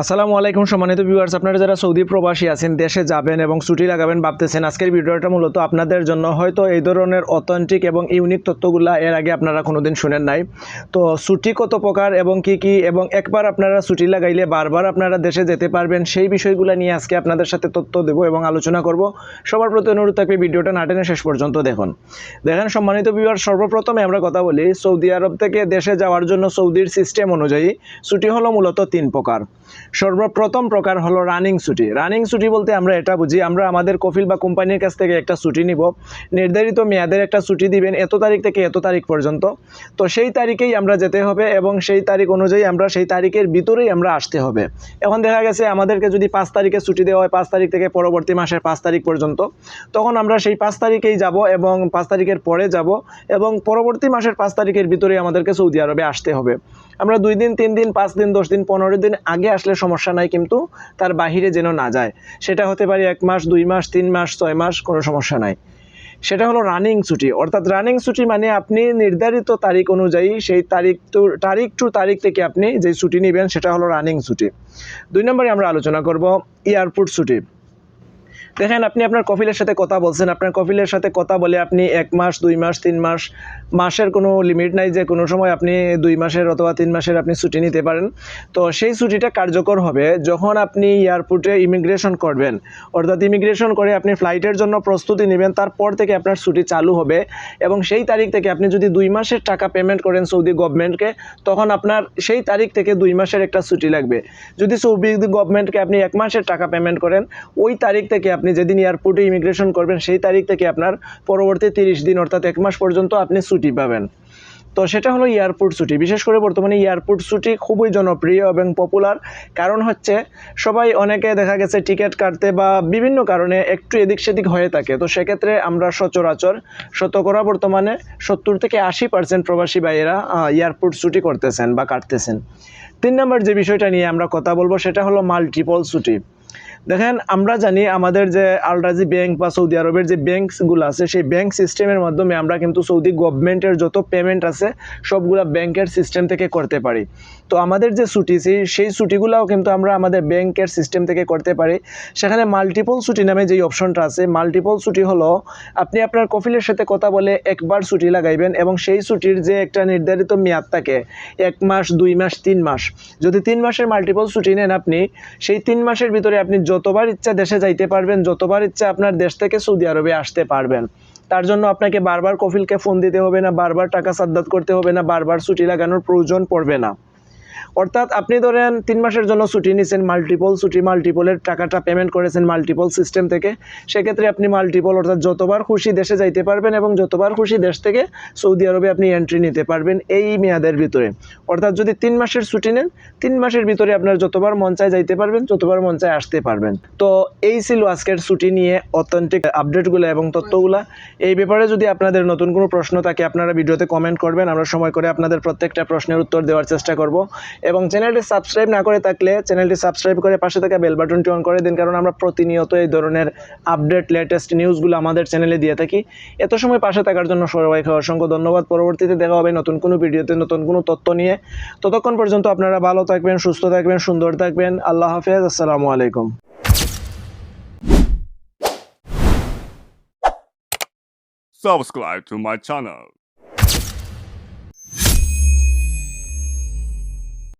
আসসালামু আলাইকুম সম্মানিত ভিউয়ার্স আপনারা যারা সৌদি প্রবাসী আছেন, দেশে যাবেন এবং ছুটি লাগাবেন ভাবতেছেন, আজকের ভিডিওটা মূলত আপনাদের জন্য। হয়তো এই ধরনের অথেন্টিক এবং ইউনিক তথ্যগুলা এর আগে আপনারা কোনোদিন শুনেন নাই। তো ছুটি কত প্রকার এবং কি কি এবং একবার আপনারা ছুটি লাগাইলে বারবার আপনারা দেশে যেতে পারবেন, সেই বিষয়গুলো নিয়ে আজকে আপনাদের সাথে তথ্য দেব এবং আলোচনা করব। সবার প্রতি অনুরোধ থাকবে ভিডিওটা না টেনে শেষ পর্যন্ত দেখুন। দেখেন সম্মানিত ভিউয়ার সর্বপ্রথমে আমরা কথা বলি, সৌদি আরব থেকে দেশে যাওয়ার জন্য সৌদির সিস্টেম অনুযায়ী ছুটি হলো মূলত তিন প্রকার। সর্বপ্রথম প্রকার হলো রানিং ছুটি। রানিং ছুটি বলতে আমরা এটা বুঝি, আমরা আমাদের কফিল বা কোম্পানির কাছ থেকে একটা ছুটি নিব। নির্ধারিত মেয়াদের একটা ছুটি দিবেন এত তারিখ থেকে এত তারিখ পর্যন্ত। তো সেই তারিখেই আমরা যেতে হবে এবং সেই তারিখ অনুযায়ী আমরা সেই তারিখের ভিতরেই আমরা আসতে হবে। এখন দেখা গেছে আমাদেরকে যদি পাঁচ তারিখে ছুটি দেওয়া হয়, পাঁচ তারিখ থেকে পরবর্তী মাসের পাঁচ তারিখ পর্যন্ত, তখন আমরা সেই পাঁচ তারিখেই যাব এবং পাঁচ তারিখের পরে যাব এবং পরবর্তী মাসের পাঁচ তারিখের ভিতরেই আমাদেরকে সৌদি আরবে আসতে হবে। আমরা দুই দিন, তিন দিন, পাঁচ দিন, দশ দিন, পনেরো দিন আগে আসলে সমস্যা নাই কিন্তু তার বাহিরে যেন না যায়। সেটা হতে পারে এক মাস, দুই মাস, তিন মাস, ছয় মাস, কোনো সমস্যা নাই। সেটা হলো রানিং ছুটি। অর্থাৎ রানিং ছুটি মানে আপনি নির্ধারিত তারিখ অনুযায়ী সেই তারিখ টু তারিখ টু তারিখ থেকে আপনি যে ছুটি নেবেন সেটা হলো রানিং ছুটি। দুই নম্বরে আমরা আলোচনা করব এয়ারপোর্ট ছুটি। দেখেন, আপনি আপনার কফিলের সাথে কথা বলছেন। আপনার কফিলের সাথে কথা বলে আপনি এক মাস, দুই মাস, তিন মাস, মাসের কোনো লিমিট নাই যে কোনো সময় আপনি দুই মাসের অথবা তিন মাসের আপনি ছুটি নিতে পারেন। তো সেই ছুটিটা কার্যকর হবে যখন আপনি এয়ারপোর্টে ইমিগ্রেশন করবেন। অর্থাৎ ইমিগ্রেশন করে আপনি ফ্লাইটের জন্য প্রস্তুতি নেবেন, তারপর থেকে আপনার ছুটি চালু হবে এবং সেই তারিখ থেকে আপনি যদি দুই মাসের টাকা পেমেন্ট করেন সৌদি গভর্নমেন্টকে তখন আপনার সেই তারিখ থেকে দুই মাসের একটা ছুটি লাগবে। যদি সৌদি গভর্নমেন্টকে আপনি এক মাসের টাকা পেমেন্ট করেন, ওই তারিখ থেকে আপনি যেদিন এয়ারপোর্টে ইমিগ্রেশন করবেন, সেই তারিখ থেকে আপনার পরবর্তী তিরিশ দিন, অর্থাৎ এক মাস পর্যন্ত আপনি ছুটি পাবেন। তো সেটা হলো এয়ারপোর্ট ছুটি। বিশেষ করে বর্তমানে এয়ারপোর্ট ছুটি খুবই জনপ্রিয় এবং পপুলার কারণ হচ্ছে, সবাই অনেকে দেখা গেছে টিকিট কাটতে বা বিভিন্ন কারণে একটু এদিক সেদিক হয়ে থাকে। তো সেক্ষেত্রে আমরা সচরাচর শতকরা বর্তমানে সত্তর থেকে আশি পার্সেন্ট প্রবাসী ভাইয়েরা এয়ারপোর্ট ছুটি করতেছেন বা কাটতেছেন। তিন নম্বর যে বিষয়টা নিয়ে আমরা কথা বলব, সেটা হলো মাল্টিপল ছুটি। দেখেন, আমরা জানি আমাদের যে আলরাজি ব্যাংক বা সৌদি আরবের যে ব্যাংকসগুলো আছে, সেই ব্যাংক সিস্টেমের মাধ্যমে আমরা কিন্তু সৌদি গভর্নমেন্টের যত পেমেন্ট আছে, সবগুলা ব্যাংকের সিস্টেম থেকে করতে পারি। তো আমাদের যে ছুটি, সেই ছুটিগুলোও কিন্তু আমরা আমাদের ব্যাংকের সিস্টেম থেকে করতে পারি। সেখানে মাল্টিপল ছুটি নামে যেই অপশনটা আছে মাল্টিপল ছুটি হলো, আপনি আপনার কফিলের সাথে কথা বলে একবার ছুটি লাগাইবেন এবং সেই ছুটির যে একটা নির্ধারিত মেয়াদ থাকে, এক মাস, দুই মাস, তিন মাস, যদি তিন মাসের মাল্টিপল ছুটি নেন আপনি, সেই তিন মাসের ভিতরে আপনি যতবার ইচ্ছা দেশে যাইতে পারবেন, যতবার ইচ্ছা আপনার দেশ থেকে সৌদি আরবে আসতে পারবেন। তার জন্য আপনাকে বারবার কফিলকে ফোন দিতে হবে না, বারবার টাকা সাদ্দাত করতে হবে না, বারবার ছুটি লাগানোর প্রয়োজন পড়বে না। অর্থাৎ আপনি ধরেন তিন মাসের জন্য ছুটি নিয়েছেন মাল্টিপল ছুটি মাল্টিপলের টাকাটা পেমেন্ট করেছেন মাল্টিপল সিস্টেম থেকে, সেক্ষেত্রে আপনি মাল্টিপল অর্থাৎ যতবার খুশি দেশে যাইতে পারবেন এবং যতবার খুশি দেশ থেকে সৌদি আরবে আপনি এন্ট্রি নিতে পারবেন এই মেয়াদের ভিতরে। অর্থাৎ যদি তিন মাসের ছুটি নেন, তিন মাসের ভিতরে আপনার যতবার মন চায় যাইতে পারবেন, যতবার মন চায় আসতে পারবেন। তো এই ছিল আজকের ছুটি নিয়ে অথেন্টিক আপডেটগুলো এবং তথ্যগুলো। এই ব্যাপারে যদি আপনাদের নতুন কোনো প্রশ্ন থাকে, আপনারা ভিডিওতে কমেন্ট করবেন, আমরা সময় করে আপনাদের প্রত্যেকটা প্রশ্নের উত্তর দেওয়ার চেষ্টা করব। এবং চ্যানেলটি সাবস্ক্রাইব না করে থাকলে চ্যানেলটি সাবস্ক্রাইব করে পাশে থাকা বেল বাটনটি অন করে দিন, কারণ আমরা প্রতিনিয়ত এই ধরনের আপডেট লেটেস্ট নিউজগুলো আমাদের চ্যানেলে দিয়ে থাকি। এত সময় পাশে থাকার জন্য সবাইকে অসংখ্য ধন্যবাদ। পরবর্তীতে দেখা হবে নতুন কোনো ভিডিওতে, নতুন কোনো তথ্য নিয়ে। ততক্ষণ পর্যন্ত আপনারা ভালো থাকবেন, সুস্থ থাকবেন, সুন্দর থাকবেন। আল্লাহ হাফেজ, আসসালামু আলাইকুম। Subscribe to my channel.